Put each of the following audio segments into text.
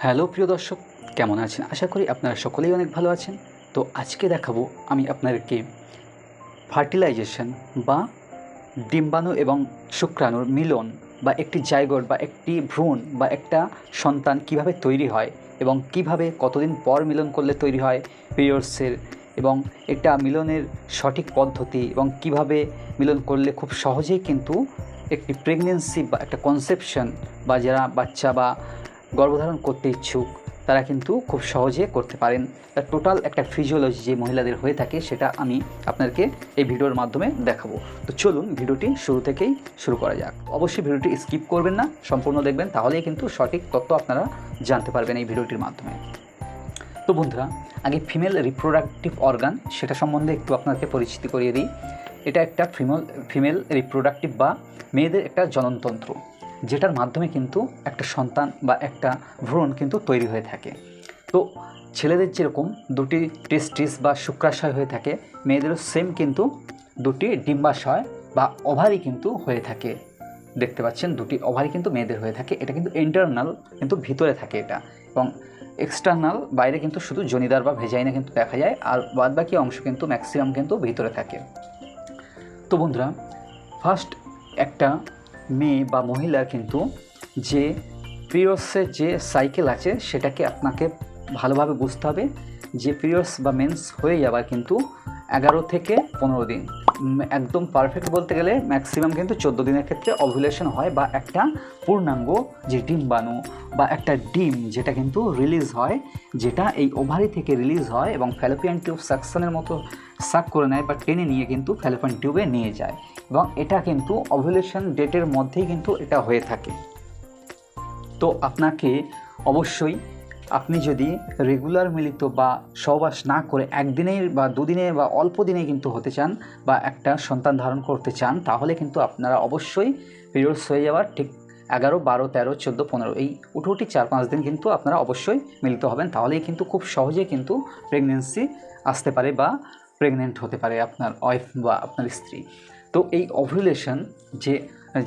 Hello, প্রিয় দর্শক, কেমন আছেন? আশা করি আপনারা সকলেই অনেক ভালো আছেন। তো আজকে দেখাবো আমি আপনাদেরকে ফার্টিলাইজেশন বা ডিম্বাণু এবং শুক্রাণুর মিলন বা একটি জায়গর বা একটি ভ্রূণ বা একটা সন্তান কীভাবে তৈরি হয় এবং কীভাবে কতদিন পর মিলন করলে তৈরি হয় পিরিয়ডসের এবং এটা মিলনের সঠিক পদ্ধতি এবং কীভাবে মিলন করলে খুব সহজেই কিন্তু একটি প্রেগনেন্সি বা একটা কনসেপশন বা যারা বাচ্চা বা গর্ভধারণ করতে ইচ্ছুক, তারা কিন্তু খুব সহজে করতে পারেন। তার টোটাল একটা ফিজিওলজি যে মহিলাদের হয়ে থাকে, সেটা আমি আপনাদেরকে এই ভিডিওর মাধ্যমে দেখাবো। তো চলুন ভিডিওটি শুরু থেকেই শুরু করা যাক। অবশ্যই ভিডিওটি স্কিপ করবেন না, সম্পূর্ণ দেখবেন, তাহলেই কিন্তু সঠিক তথ্য আপনারা জানতে পারবেন এই ভিডিওটির মাধ্যমে। তো বন্ধুরা, আগে ফিমেল রিপ্রোডাক্টিভ অর্গান সেটা সম্বন্ধে একটু আপনাকে পরিচিতি করিয়ে দিই। এটা একটা ফিমেল ফিমেল রিপ্রোডাক্টিভ বা মেয়েদের একটা জননতন্ত্র। যেটার মাধ্যমে কিন্তু একটা সন্তান বা একটা ভ্রূণ কিন্তু তৈরি হয়ে থাকে। তো ছেলেদের যেরকম দুটি টেস্টিস বা শুক্রাশয় হয়ে থাকে, মেয়েদেরও সেম কিন্তু দুটি ডিম্বাশয় বা ওভারি কিন্তু হয়ে থাকে। দেখতে পাচ্ছেন, দুটি ওভারি কিন্তু মেয়েদের হয়ে থাকে। এটা কিন্তু ইন্টারনাল কিন্তু ভিতরে থাকে এটা। এবং এক্সটার্নাল বাইরে কিন্তু শুধু জনিদার বা ভেজাইনা কিন্তু দেখা যায়, আর বাদ বাকি অংশ কিন্তু ম্যাক্সিমাম কিন্তু ভিতরে থাকে। তো বন্ধুরা ফার্স্ট একটা মেয়ে বা মহিলা কিন্তু যে পিরিয়ডসের যে সাইকেল আছে, সেটাকে আপনাকে ভালোভাবে বুঝতে হবে। যে পিরিয়ডস বা মেন্স হয়ে যাবার কিন্তু এগারো থেকে পনেরো দিন। একদম পারফেক্ট বলতে গেলে ম্যাক্সিমাম কিন্তু চোদ্দ দিনের ক্ষেত্রে অভুলেশন হয় বা একটা পূর্ণাঙ্গ যে ডিম্বাণু বা একটা ডিম যেটা কিন্তু রিলিজ হয়, যেটা এই ওভারি থেকে রিলিজ হয় এবং ফ্যালোপিয়ান টিউব সাকশনের মতো সাক করে নেয় বা টেনে নিয়ে কিন্তু ফ্যালোপিয়ান টিউবে নিয়ে যায় এবং এটা কিন্তু অভুলেশন ডেটের মধ্যেই কিন্তু এটা হয়ে থাকে। তো আপনাকে অবশ্যই আপনি যদি রেগুলার মিলিত বা সহবাস না করে একদিনের বা দুদিনে বা অল্প দিনে কিন্তু হতে চান বা একটা সন্তান ধারণ করতে চান, তাহলে কিন্তু আপনারা অবশ্যই পিরিয়ডস হয়ে যাওয়ার ঠিক এগারো, বারো, তেরো, চোদ্দ, পনেরো এই উঠোউঠি চার, পাঁচ দিন কিন্তু আপনারা অবশ্যই মিলিত হবেন। তাহলেই কিন্তু খুব সহজেই কিন্তু প্রেগনেন্সি আসতে পারে বা প্রেগনেন্ট হতে পারে আপনার ওয়াইফ বা আপনার স্ত্রী। তো এই অভুলেশন যে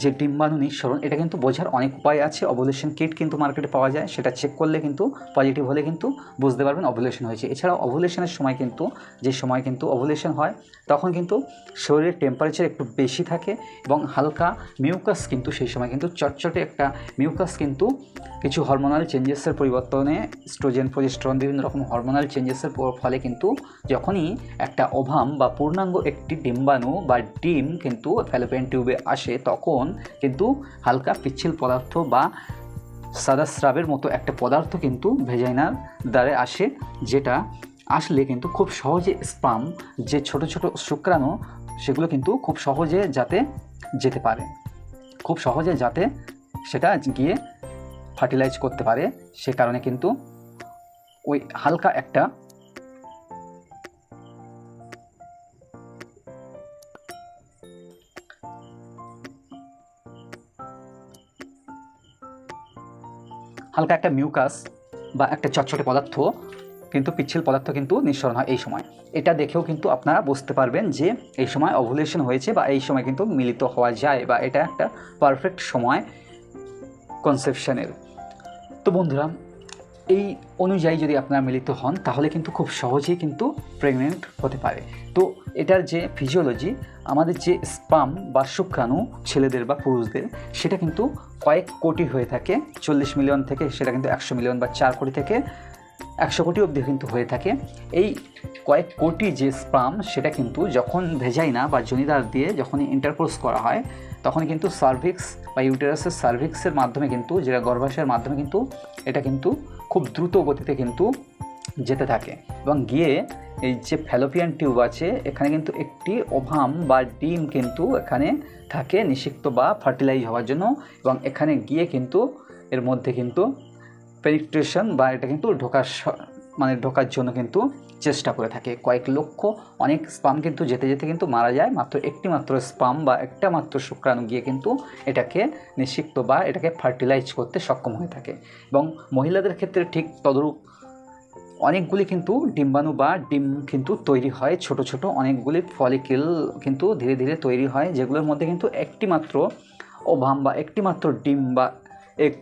যে ডিম্বাণু নিঃসরণ এটা কিন্তু বোঝার অনেক উপায় আছে। অবলেশন কিট কিন্তু মার্কেটে পাওয়া যায়, সেটা চেক করলে কিন্তু পজিটিভ হলে কিন্তু বুঝতে পারবেন অভুলেশন হয়েছে। এছাড়াও অভুলেশনের সময় কিন্তু, যে সময় কিন্তু অভুলেশন হয়, তখন কিন্তু শরীরের টেম্পারেচার একটু বেশি থাকে এবং হালকা মিউকাস কিন্তু সেই সময় কিন্তু চটচটে একটা মিউকাস কিন্তু কিছু হরমোনাল চেঞ্জেসের পরিবর্তনে স্ট্রোজেন প্রজেস্ট্রন বিভিন্ন রকম হরমোনাল চেঞ্জেসের ফলে কিন্তু যখনই একটা অভাম বা পূর্ণাঙ্গ একটি ডিম্বাণু বা ডিম কিন্তু ফ্যালোপিয়ান টিউবে আসে, তখন কিন্তু হালকা পিচ্ছিল পদার্থ বা সাদা স্রাবের মতো একটা পদার্থ কিন্তু ভেজাইনার দ্বারে আসে, যেটা আসলে কিন্তু খুব সহজে স্পাম, যে ছোট ছোট শুক্রাণু, সেগুলো কিন্তু খুব সহজে যাতে যেতে পারে। খুব সহজে যাতে সেটা গিয়ে ফার্টিলাইজ করতে পারে, সে কারণে কিন্তু ওই হালকা একটা হালকা একটা মিউকাস বা একটা চটচটে পদার্থ, কিন্তু পিচ্ছিল পদার্থ কিন্তু নিঃসরণ হয় এই সময়। এটা দেখেও কিন্তু আপনারা বুঝতে পারবেন যে এই সময় অভুলেশন হয়েছে বা এই সময় কিন্তু মিলিত হওয়া যায় বা এটা একটা পারফেক্ট সময় কনসেপশনের তো বন্ধুরা এই অনুযায়ী যদি আপনারা মিলিত হন, তাহলে কিন্তু খুব সহজেই কিন্তু প্রেগনেন্ট হতে পারে। তো এটার যে ফিজিওলজি আমাদের যে স্পাম বা শুক্রাণু ছেলেদের বা পুরুষদের, সেটা কিন্তু কয়েক কোটি হয়ে থাকে, চল্লিশ মিলিয়ন থেকে, সেটা কিন্তু একশো মিলিয়ন বা চার কোটি থেকে একশো কোটি অবধি কিন্তু হয়ে থাকে। এই কয়েক কোটি যে স্পাম সেটা কিন্তু যখন ভেজাইনা বা জনিদার দিয়ে যখন ইন্টারকোর্স করা হয় তখন কিন্তু সার্ভিক্স বা ইউটেরাসের সার্ভিক্সের মাধ্যমে কিন্তু, যেটা গর্ভাশয়ের মাধ্যমে কিন্তু, এটা কিন্তু খুব দ্রুত গতিতে কিন্তু যেতে থাকে এবং গিয়ে এই যে ফ্যালোপিয়ান টিউব আছে, এখানে কিন্তু একটি ওভাম বা ডিম কিন্তু এখানে থাকে নিষিক্ত বা ফার্টিলাইজ হওয়ার জন্য এবং এখানে গিয়ে কিন্তু এর মধ্যে কিন্তু পেনিট্রেশন বা এটা কিন্তু ঢোকার মানে ঢোকার জন্য কিন্তু চেষ্টা করে থাকে। কয়েক লক্ষ অনেক স্পাম কিন্তু যেতে যেতে কিন্তু মারা যায়। মাত্র একটি মাত্র স্পাম বা একটা মাত্র শুক্রাণু গিয়ে কিন্তু এটাকে নিষিক্ত বা এটাকে ফার্টিলাইজ করতে সক্ষম হয়ে থাকে। এবং মহিলাদের ক্ষেত্রে ঠিক তদরূপ অনেকগুলি কিন্তু ডিম্বাণু বা ডিম কিন্তু তৈরি হয়। ছোট ছোট অনেকগুলি ফলিকেল কিন্তু ধীরে ধীরে তৈরি হয়, যেগুলোর মধ্যে কিন্তু একটি মাত্র ওভাম বা একটি মাত্র ডিম বা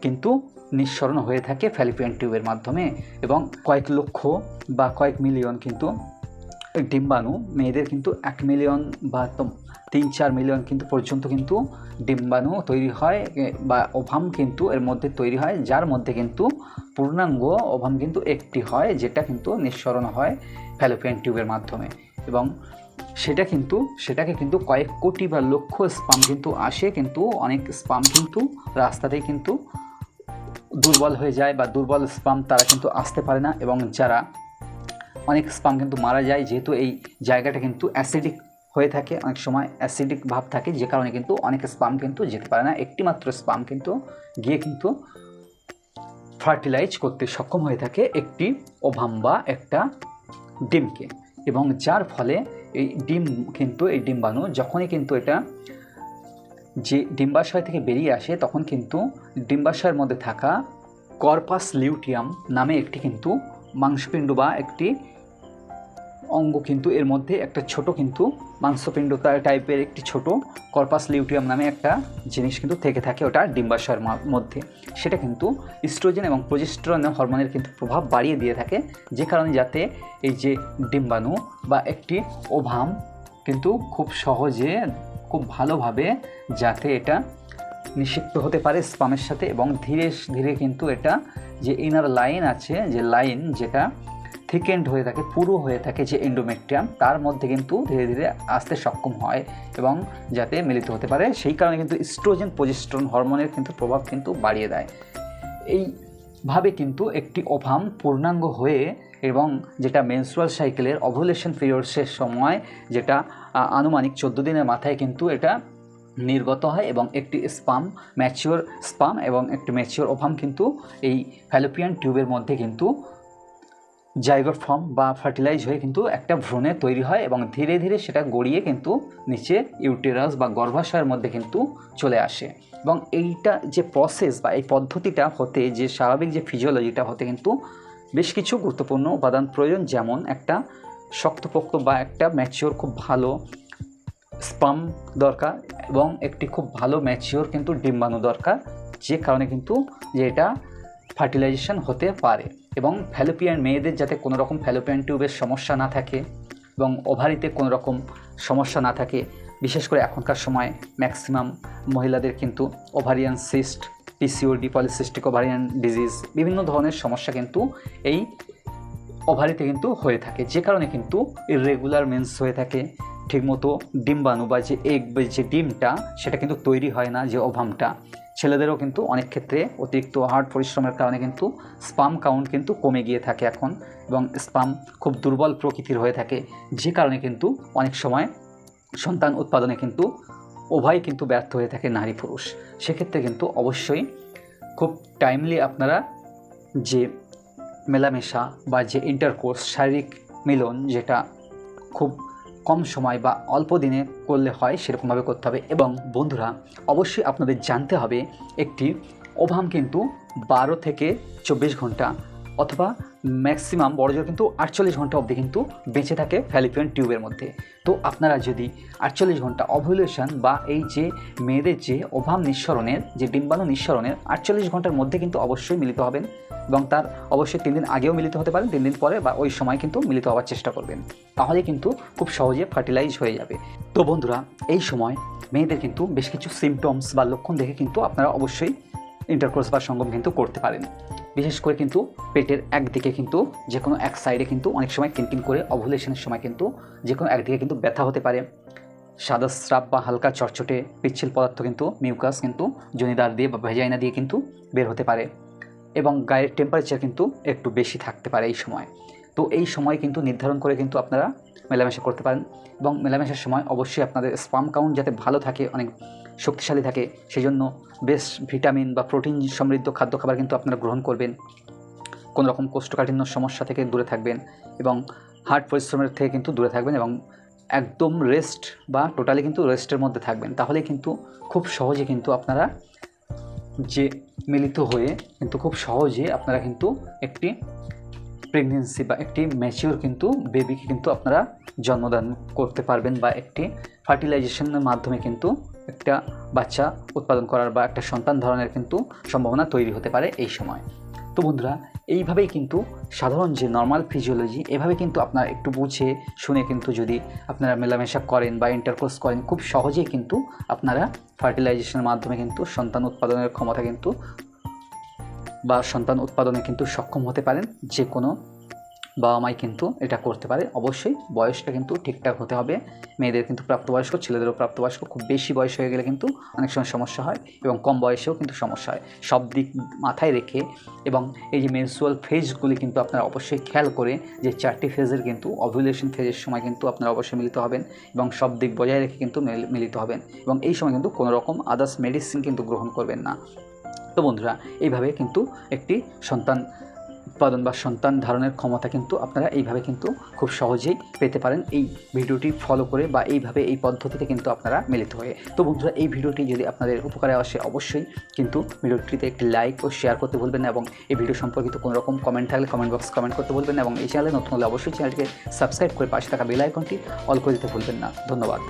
কিন্তু নিঃসরণ হয়ে থাকে ফ্যালিপিয়ান টিউবের মাধ্যমে এবং কয়েক লক্ষ বা কয়েক মিলিয়ন কিন্তু ডিম্বাণু, মেয়েদের কিন্তু এক মিলিয়ন বা তিন চার মিলিয়ন কিন্তু পর্যন্ত কিন্তু ডিম্বাণু তৈরি হয় বা ওভাম কিন্তু এর মধ্যে তৈরি হয়, যার মধ্যে কিন্তু পূর্ণাঙ্গ ওভাম কিন্তু একটি হয়, যেটা কিন্তু নিঃসরণ হয় ফ্যালোপিয়ান টিউবের মাধ্যমে। এবং সেটা কিন্তু, সেটাকে কিন্তু কয়েক কোটি বা লক্ষ স্পাম কিন্তু আসে, কিন্তু অনেক স্পাম কিন্তু রাস্তাতেই কিন্তু দুর্বল হয়ে যায় বা দুর্বল স্পাম তারা কিন্তু আসতে পারে না এবং যারা অনেক স্পাম কিন্তু মারা যায়, যেহেতু এই জায়গাটা কিন্তু অ্যাসিডিক হয়ে থাকে, অনেক সময় অ্যাসিডিক ভাব থাকে, যে কারণে কিন্তু অনেক স্পাম কিন্তু যেতে পারে না। একটি মাত্র স্পাম কিন্তু গিয়ে কিন্তু ফার্টিলাইজ করতে সক্ষম হয়ে থাকে একটি ওভাম বা একটা ডিমকে। এবং যার ফলে এই ডিম কিন্তু, এই ডিম্বাণু যখনই কিন্তু এটা যে ডিম্বাশয় থেকে বেরিয়ে আসে, তখন কিন্তু ডিম্বাশয়ের মধ্যে থাকা কর্পাস লিউটিয়াম নামে একটি কিন্তু মাংসপিণ্ড বা একটি অঙ্গ কিন্তু এর মধ্যে একটা ছোট কিন্তু মাংসপিণ্ড টাইপের একটি ছোট কর্পাস লিউটিয়াম নামে একটা জিনিস কিন্তু থেকে থাকে ওটা ডিম্বাশয়ের মধ্যে। সেটা কিন্তু ইস্ট্রোজেন এবং প্রজেস্ট্রন হরমোনের কিন্তু প্রভাব বাড়িয়ে দিয়ে থাকে, যে কারণে যাতে এই যে ডিম্বাণু বা একটি ওভাম কিন্তু খুব সহজে, খুব ভালোভাবে যাতে এটা নিষিক্ত হতে পারে স্পামের সাথে এবং ধীরে ধীরে কিন্তু এটা যে ইনার লাইন আছে, যে লাইন যেটা থিকেন্ড হয়ে থাকে, পুরো হয়ে থাকে যে এন্ডোমেট্রিয়াম তার মধ্যে কিন্তু ধীরে ধীরে আসতে সক্ষম হয় এবং যাতে মিলিত হতে পারে, সেই কারণে কিন্তু ইস্ট্রোজেন প্রজেস্ট্রন হরমোনের কিন্তু প্রভাব কিন্তু বাড়িয়ে দেয়। এইভাবে কিন্তু একটি ওভাম পূর্ণাঙ্গ হয়ে এবং যেটা মেনস্ট্রুয়াল সাইকেলের অভুলেশন পিরিয়ডসের সময় যেটা আনুমানিক চোদ্দ দিনের মাথায় কিন্তু এটা নির্গত হয় এবং একটি স্পাম ম্যাচিওর স্পাম এবং একটি ম্যাচিওর ওভাম কিন্তু এই ফ্যালোপিয়ান টিউবের মধ্যে কিন্তু জাইগোট ফর্ম বা ফার্টিলাইজ হয়ে কিন্তু একটা ভ্রূণে তৈরি হয় এবং ধীরে ধীরে সেটা গড়িয়ে কিন্তু নিচে ইউটেরাস বা গর্ভাশয়ের মধ্যে কিন্তু চলে আসে। এবং এইটা যে প্রসেস বা এই পদ্ধতিটা হতে, যে স্বাভাবিক যে ফিজিওলজিটা হতে কিন্তু বেশ কিছু গুরুত্বপূর্ণ উপাদান প্রয়োজন। যেমন একটা শক্তপোক্ত বা একটা ম্যাচিওর খুব ভালো স্পাম দরকার এবং একটি খুব ভালো ম্যাচিওর কিন্তু ডিম্বাণু দরকার, যে কারণে কিন্তু যে এটা ফার্টিলাইজেশন হতে পারে। এবং ফ্যালোপিয়ান মেয়েদের যাতে কোনো রকম ফ্যালোপিয়ান টিউবের সমস্যা না থাকে এবং ওভারিতে কোনো রকম সমস্যা না থাকে, বিশেষ করে এখনকার সময় ম্যাক্সিমাম মহিলাদের কিন্তু ovarian cyst PCOD polycystic ovarian disease বিভিন্ন ধরনের সমস্যা কিন্তু এই ওভারিতে কিন্তু হয়ে থাকে। যে কারণে কিন্তু ইরেগুলার মেন্স হয়ে থাকে, ঠিকমতো ডিম্বাণু বা যে এগ যে ডিমটা, সেটা কিন্তু তৈরি হয় না যে ওভামটা। ছেলেদেরও কিন্তু অনেক ক্ষেত্রে অতিরিক্ত হার্ড পরিশ্রমের কারণে কিন্তু স্পাম কাউন্ট কিন্তু কমে গিয়ে থাকে এখন এবং স্পাম খুব দুর্বল প্রকৃতির হয়ে থাকে, যে কারণে কিন্তু অনেক সময় সন্তান উৎপাদনে কিন্তু উভয় কিন্তু ব্যর্থ হয়ে থাকে নারী পুরুষ। সেক্ষেত্রে কিন্তু অবশ্যই খুব টাইমলি আপনারা যে মেলামেশা বা যে ইন্টারকোর্স শারীরিক মিলন যেটা খুব কম সময় বা অল্প দিনে করলে হয় সেরকমভাবে করতে হবে। এবং বন্ধুরা, অবশ্যই আপনাদের জানতে হবে একটি ওভাম কিন্তু বারো থেকে চব্বিশ ঘণ্টা অথবা ম্যাক্সিমাম বড়জোর কিন্তু আটচল্লিশ ঘণ্টা অবধি কিন্তু বেঁচে থাকে ফ্যালিপিয়ান টিউবের মধ্যে। তো আপনারা যদি আটচল্লিশ ঘণ্টা অভুলেশন বা এই যে মেয়েদের যে ওভাম নিঃসরণের, যে ডিম্বাণু নিঃসরণের, আটচল্লিশ ঘণ্টার মধ্যে কিন্তু অবশ্যই মিলিত হবেন এবং তার অবশ্যই তিন দিন আগেও মিলিত হতে পারেন, তিন দিন পরে বা ওই সময় কিন্তু মিলিত হওয়ার চেষ্টা করবেন। তাহলে কিন্তু খুব সহজে ফার্টিলাইজ হয়ে যাবে। তো বন্ধুরা, এই সময় মেয়েদের কিন্তু বেশ কিছু সিমটমস বা লক্ষণ দেখে কিন্তু আপনারা অবশ্যই ইন্টারকোর্স বা সঙ্গম কিন্তু করতে পারেন। বিশেষ করে কিন্তু পেটের একদিকে কিন্তু যে কোনো এক সাইডে কিন্তু অনেক সময় কিনকিন করে অভুলেশনের সময় কিন্তু যে কোনো একদিকে কিন্তু ব্যথা হতে পারে। সাদা স্রাব বা হালকা চটচটে পিচ্ছিল পদার্থ কিন্তু মিউকাস কিন্তু জনিদার দিয়ে বা ভেজাইনা দিয়ে কিন্তু বের হতে পারে এবং গায়ের টেম্পারেচার কিন্তু একটু বেশি থাকতে পারে এই সময়। তো এই সময় কিন্তু নির্ধারণ করে কিন্তু আপনারা মেলামেশা করতে পারেন এবং মেলামেশার সময় অবশ্যই আপনাদের স্পাম কাউন্ট যাতে ভালো থাকে, অনেক শক্তিশালী থাকে সেই জন্য বেশ ভিটামিন বা প্রোটিন সমৃদ্ধ খাদ্য খাবার কিন্তু আপনারা গ্রহণ করবেন। কোনো রকম কোষ্ঠকাঠিন্য সমস্যা থেকে দূরে থাকবেন এবং হার্ট পরিশ্রমের থেকে কিন্তু দূরে থাকবেন এবং একদম রেস্ট বা টোটালি কিন্তু রেস্টের মধ্যে থাকবেন। তাহলে কিন্তু খুব সহজে কিন্তু আপনারা যে মিলিত হয়ে কিন্তু খুব সহজে আপনারা কিন্তু একটি প্রেগনেন্সি বা একটি ম্যাচিওর কিন্তু বেবিকে কিন্তু আপনারা জন্মদান করতে পারবেন বা একটি ফার্টিলাইজেশনের মাধ্যমে কিন্তু একটা বাচ্চা উৎপাদন করার বা একটা সন্তান ধারণের কিন্তু সম্ভাবনা তৈরি হতে পারে এই সময়। তো বন্ধুরা, এইভাবেই কিন্তু সাধারণ যে নর্মাল ফিজিওলজি এভাবে কিন্তু আপনার একটু বুঝে, শুনে কিন্তু যদি আপনারা মেলামেশা করেন বা ইন্টারকোর্স করেন, খুব সহজেই কিন্তু আপনারা ফার্টিলাইজেশনের মাধ্যমে কিন্তু সন্তান উৎপাদনের ক্ষমতা কিন্তু বা সন্তান উৎপাদনে কিন্তু সক্ষম হতে পারেন যে কোনো বাবা মাই কিন্তু এটা করতে পারে। অবশ্যই বয়সটা কিন্তু ঠিকঠাক হতে হবে। মেয়েদের কিন্তু প্রাপ্তবয়স্ক, ছেলেদেরও প্রাপ্তবয়স্ক। খুব বেশি বয়স হয়ে গেলে কিন্তু অনেক সময় সমস্যা হয় এবং কম বয়সেও কিন্তু সমস্যা হয়। সব দিক মাথায় রেখে এবং এই যে মেনসুয়াল ফেজগুলি কিন্তু আপনারা অবশ্যই খেয়াল করে যে চারটি ফেজের কিন্তু অভুলেশন ফেজের সময় কিন্তু আপনারা অবশ্যই মিলিত হবেন এবং সব দিক বজায় রেখে কিন্তু মিল- মিলিত হবেন এবং এই সময় কিন্তু কোনো রকম আদার্স মেডিসিন কিন্তু গ্রহণ করবেন না। তো বন্ধুরা, এইভাবে কিন্তু একটি সন্তান উৎপাদন বা সন্তান ধারণের ক্ষমতা কিন্তু আপনারা এইভাবে কিন্তু খুব সহজেই পেতে পারেন। এই ভিডিওটি ফলো করে বা এইভাবে এই পদ্ধতিতে কিন্তু আপনারা মিলিত হয়ে। তো বন্ধুরা, এই ভিডিওটি যদি আপনাদের উপকারে আসে অবশ্যই কিন্তু ভিডিওটিতে একটি লাইক ও শেয়ার করতে ভুলবেন না এবং এই ভিডিও সম্পর্কিত কোনো রকম কমেন্ট থাকলে কমেন্ট বক্স কমেন্ট করতে ভুলবেন এবং এই চ্যানেলে নতুন হলে অবশ্যই চ্যানেলটিকে সাবস্ক্রাইব করে পাশে থাকা বেল আইকনটি অল করে দিতে ভুলবেন না। ধন্যবাদ।